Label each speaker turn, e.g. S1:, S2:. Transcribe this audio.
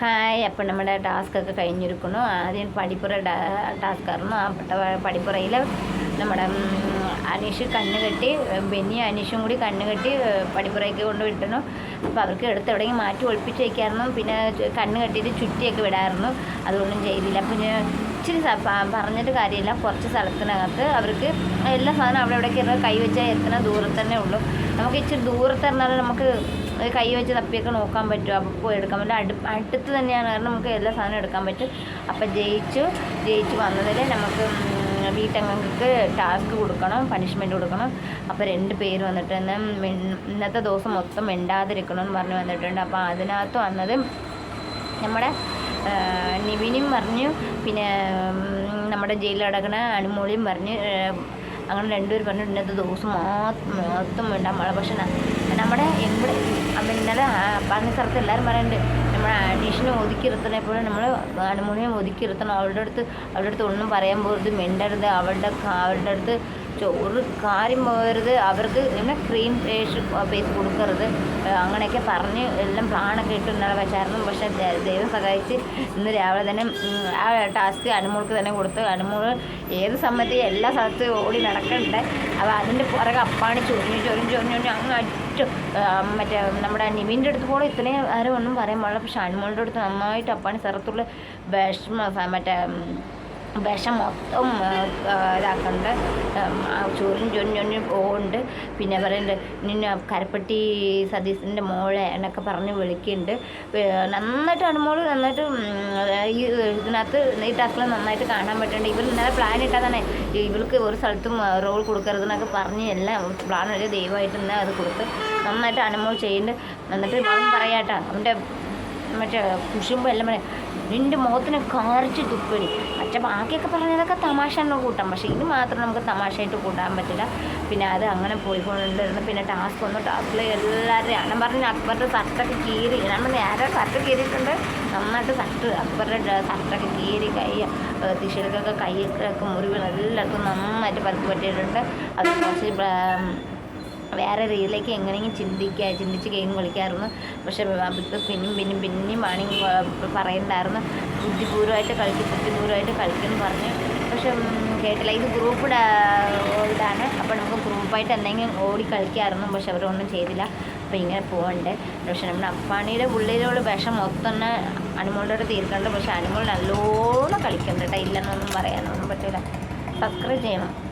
S1: Hi അപ്പം നമ്മുടെ task ഒക്കെ കഴിഞ്ഞിരിക്കുന്നു ആദ്യം പടിപ്പുറ ടാസ്ക് ആയിരുന്നു ആ പട്ട- പടിപ്പുറയിൽ നമ്മുടെ അനീഷ് കണ്ണ് കെട്ടി ബെന്നി അനീഷും കൂടി കണ്ണ് കെട്ടി പടിപ്പുറയ്ക്ക് കൊണ്ട് വിട്ടണു അപ്പോൾ അവർക്ക് എടുത്ത് എവിടെയെങ്കിലും മാറ്റി ഒളിപ്പിച്ച് വയ്ക്കായിരുന്നു പിന്നെ കണ്ണ് കെട്ടിയിട്ട് ചുറ്റിയൊക്കെ വിടായിരുന്നു. അതുകൊണ്ടും ചെയ്തില്ല. പിന്നെ ഇച്ചിരി പറഞ്ഞിട്ട് കാര്യമില്ല. കുറച്ച് സ്ഥലത്തിനകത്ത് അവർക്ക് എല്ലാ സാധനവും അവിടെ ഇവിടെ ഇരുന്ന് കൈ വെച്ചാൽ എത്തുന്ന ദൂരത്ത് തന്നെ ഉള്ളൂ. നമുക്ക് ഇച്ചിരി ദൂരത്ത് ഇരുന്നാൽ നമുക്ക് കൈ വെച്ച് തപ്പിയൊക്കെ നോക്കാൻ പറ്റും. അപ്പോൾ പോയി എടുക്കാൻ പറ്റും. അടു അടുത്ത് തന്നെയാണ് കാരണം നമുക്ക് എല്ലാ സാധനവും എടുക്കാൻ പറ്റും. അപ്പോൾ ജയിച്ചു. ജയിച്ചു വന്നതിൽ നമുക്ക് വീട്ടംഗങ്ങൾക്ക് ടാസ്ക് കൊടുക്കണം പണിഷ്മെന്റ് കൊടുക്കണം. അപ്പോൾ രണ്ട് പേര് വന്നിട്ട് തന്നെ ഇന്നത്തെ ദിവസം മൊത്തം മിണ്ടാതിരിക്കണം എന്ന് പറഞ്ഞ് വന്നിട്ടുണ്ട്. അപ്പോൾ അതിനകത്ത് വന്നത് നമ്മുടെ നിവിനും പറഞ്ഞു പിന്നെ നമ്മുടെ ജയിലിൽ അടക്കണ അനുമോളിയും പറഞ്ഞ് അങ്ങനെ രണ്ടുപേർ പറഞ്ഞു ഇന്നത്തെ ദിവസം മൊത്തം വേണ്ട മഴ പക്ഷെ നമ്മുടെ എവിടെ അപ്പം ഇന്നലെ പറഞ്ഞ സ്ഥലത്ത് എല്ലാവരും പറയുന്നുണ്ട് നമ്മുടെ ഒതുക്കിയിരുത്തണം എപ്പോഴും നമ്മൾ അനുമോളിനെ ഒതുക്കിയിരുത്തണം അവളുടെ അടുത്ത് അവളുടെ അടുത്ത് ഒന്നും പറയാൻ പോകരുത് മിണ്ടരുത്. അവരുടെ അവളുടെ അടുത്ത് ഒരു കാര്യം പോകരുത്. അവർക്ക് പിന്നെ ക്രീം ഫേഷ് ഫേസ് കൊടുക്കരുത്. അങ്ങനെയൊക്കെ പറഞ്ഞ് എല്ലാം പ്ലാണൊക്കെ ഇട്ട് ഇന്നലെ വെച്ചായിരുന്നു. പക്ഷേ ദൈവം സഹായിച്ച് ഇന്ന് രാവിലെ തന്നെ ആ ടാസ്ക് അനുമോൾക്ക് തന്നെ കൊടുത്തു. അനുമോൾ ഏത് സമയത്ത് എല്ലാ സ്ഥലത്തും ഓടി നടക്കണ്ടേ? അപ്പോൾ അതിന്റെ പുറകെ അപ്പാണി ചൊരിഞ്ഞ് ചൊരിഞ്ഞ് ചൊരിഞ്ഞ് അങ്ങ് അറ്റു മറ്റേ നമ്മുടെ നിവിന്റെ അടുത്ത് പോലും ഇത്രയും ആരും ഒന്നും പറയാൻ പാടില്ല. പക്ഷെ അനുമോളുടെ അടുത്ത് നന്നായിട്ട് അപ്പാണി സ്ഥലത്തുള്ള വിഷമ മറ്റേ വിഷം മൊത്തം ഇതാക്കണ്ട്. ചൊരിഞ്ഞ് ചൊരിഞ്ഞ് ചൊരിഞ്ഞ് പോകുന്നുണ്ട് പിന്നെ പറയുന്നുണ്ട് നിന്നെ കരപ്പെട്ടി സതീശന്റെ മോളെ എന്നൊക്കെ പറഞ്ഞ് വിളിക്കുന്നുണ്ട് നന്നായിട്ടാണ് നന്നായിട്ട് അനുമോൾ നന്നായിട്ട് ഈ ഇതിനകത്ത് ഈ നന്നായിട്ട് കാണാൻ പറ്റുന്നുണ്ട് ഇവർ ഇന്നലെ പ്ലാൻ ഇട്ടാൽ തന്നെ ഇവൾക്ക് ഒരു സ്ഥലത്തും റോൾ കൊടുക്കരുതെന്നൊക്കെ പറഞ്ഞ് എല്ലാം പ്ലാൻ ഒരു ദൈവമായിട്ട് ഇന്നലെ അത് കൊടുത്ത് നന്നായിട്ട് അനുമോൾ ചെയ്യുന്നുണ്ട്. എന്നിട്ട് അവൻ പറയാട്ടാ അവന്റെ മറ്റേ കുശുമ്പോൾ എല്ലാം പറയാം നിന്റെ മുഖത്തിന് കാറിച്ച് തുപ്പടി. പക്ഷെ ബാക്കിയൊക്കെ പറഞ്ഞതൊക്കെ തമാശ കൂട്ടാം പക്ഷേ ഇത് മാത്രം നമുക്ക് തമാശയായിട്ട് കൂട്ടാൻ പറ്റില്ല. പിന്നെ അത് അങ്ങനെ പോയിക്കൊണ്ടിരുന്നു പിന്നെ ടാസ്ക് വന്നു. ടാസ്കിൽ എല്ലാവരും ഞാൻ പറഞ്ഞ അക്ബറുടെ ഷർട്ടൊക്കെ കീറി. ഞാൻ നേരെ ആരോ ഷർട്ട് കീറിയിട്ടുണ്ട്? നന്നായിട്ട് ഷർട്ട് അക്ബറുടെ ഷർട്ടൊക്കെ കീറി കൈ തിശയിലൊക്കെ കൈയൊക്കെ മുറിവ് എല്ലാവർക്കും നന്നായിട്ട് പരുക്ക് പറ്റിയിട്ടുണ്ട്. അത് കുറച്ച് വേറെ രീതിയിലേക്ക് എങ്ങനെയെങ്കിലും ചിന്തിക്കുക ചിന്തിച്ച് ഗെയിം കളിക്കാറുണ്ട് പക്ഷേ ബിഗ് പിന്നെയും പിന്നെയും പിന്നെയും വാണിങ് പറയുന്നുണ്ടായിരുന്നു ബുദ്ധിപൂർവമായിട്ട് കളിക്കും ബുദ്ധിപൂർവമായിട്ട് കളിക്കുമെന്ന് പറഞ്ഞു. പക്ഷെ കേട്ടില്ല. ഇത് ഗ്രൂപ്പ് ഇതാണ്. അപ്പോൾ നമുക്ക് ഗ്രൂപ്പായിട്ട് എന്തെങ്കിലും ഓടി കളിക്കാമായിരുന്നു പക്ഷെ അവരൊന്നും ചെയ്തില്ല. അപ്പോൾ ഇങ്ങനെ പോകണ്ടേ പക്ഷെ നമ്മുടെ അപ്പാണിയുടെ ഉള്ളിലുള്ള വിഷം മൊത്തം തന്നെ അനുമോളുടെ അടുത്ത് തീർക്കുന്നുണ്ട് പക്ഷെ അനുമോൾ നല്ലോണം കളിക്കുന്നുണ്ട് കേട്ടോ. ഇല്ലെന്നൊന്നും പറയാനൊന്നും പറ്റില്ല സബ്സ്ക്രൈബ് ചെയ്യണം.